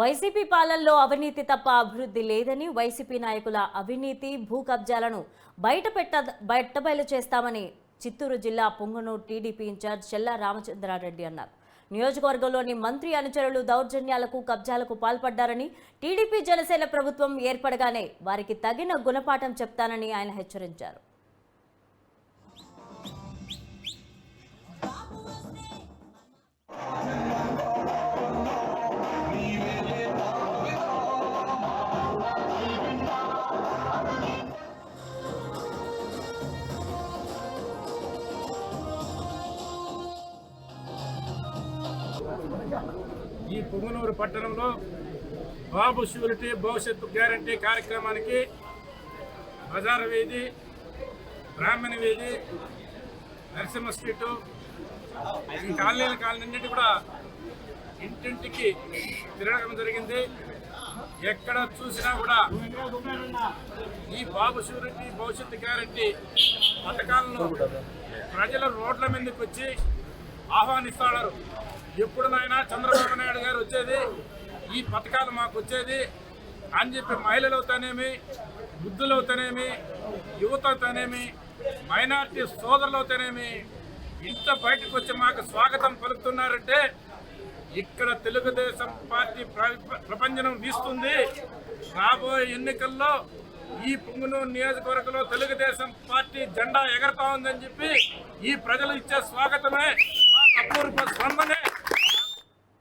YCP పాలనలో అవినీతి తప్ప అభివృద్ధి లేదని వైసీపీ నాయకుల అవినీతి భూ కబ్జాలను బయట పెట్ట బయటబయలు చేస్తామని చిత్తూరు జిల్లా పొంగనూరు టీడీపీ ఇన్ఛార్జ్ చెల్లా రామచంద్రారెడ్డి అన్నారు. నియోజకవర్గంలోని మంత్రి అనుచరులు దౌర్జన్యాలకు కబ్జాలకు పాల్పడ్డారని టీడీపీ జనసేన ప్రభుత్వం ఏర్పడగానే వారికి తగిన గుణపాఠం చెప్తానని ఆయన హెచ్చరించారు. ఈ పుంగనూరు పట్టణంలో బాబు షూరిటీ భవిష్యత్తు గ్యారంటీ కార్యక్రమానికి బజార్ వీధి బ్రాహ్మణ వీధి నరసింహ స్ట్రీటు ఈ కాలనీల కాలనీ కూడా ఇంటింటికి తిరగడం జరిగింది. ఎక్కడ చూసినా కూడా ఈ బాబు షూరిటీ భవిష్యత్తు గ్యారంటీ పథకాలను ప్రజల రోడ్ల మీదకి వచ్చి ఆహ్వానిస్తున్నారు ఎప్పుడు నాయనా చంద్రబాబు నాయుడు గారు వచ్చేది ఈ పథకాలు మాకు వచ్చేది అని చెప్పి మహిళలు అవుతానేమి వృద్ధులు అవుతానేమి యువత అవుతానేమి మైనార్టీ సోదరులు అవుతానేమి ఇంత బయటకు వచ్చి మాకు స్వాగతం పలుకుతున్నారంటే ఇక్కడ తెలుగుదేశం పార్టీ ప్ర- ప్రపంచం వీస్తుంది. రాబోయే ఎన్నికల్లో ఈ పొంగునూరు నియోజకవర్గంలో తెలుగుదేశం పార్టీ జెండా ఎగరతా ఉందని చెప్పి ఈ ప్రజలు ఇచ్చే స్వాగతమే